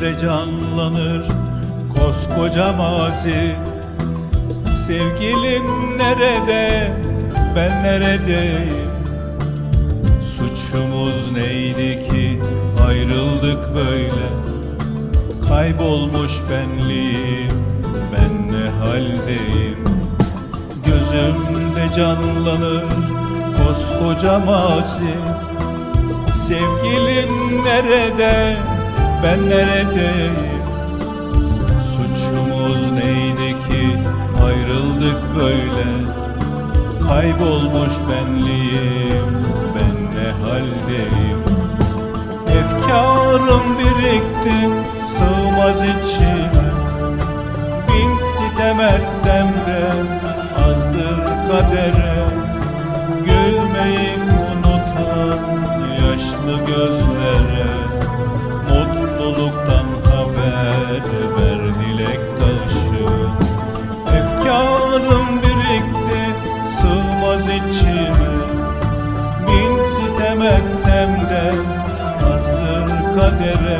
Gözümde canlanır koskoca mazi. Sevgilim nerede, ben neredeyim? Suçumuz neydi ki ayrıldık böyle? Kaybolmuş benliğim, ben ne haldeyim? Gözümde canlanır koskoca mazi. Sevgilim nerede, ben neredeyim? Suçumuz neydi ki ayrıldık böyle? Kaybolmuş benliğim, ben ne haldeyim? Efkarım birikti, sığmaz içime. Bin sitem etsem de azdır kadere. Gülmeyi unutan yaşlı gözlere ver dilek taşı. Efkarım birikti sığmaz içime. Bin sitem etsem de azdır kadere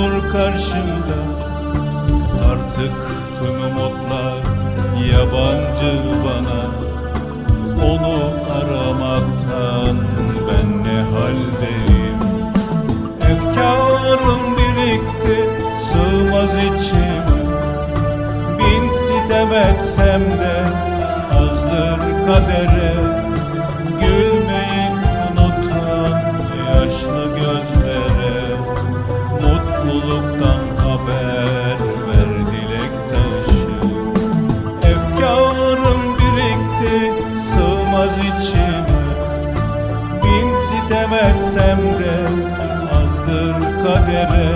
durur karşımda. Artık tüm umutlar yabancı bana. Onu aramaktan ben ne haldeyim? Efkarım birikti sığmaz içime Bin sitem etsem de Etsem de azdır kadere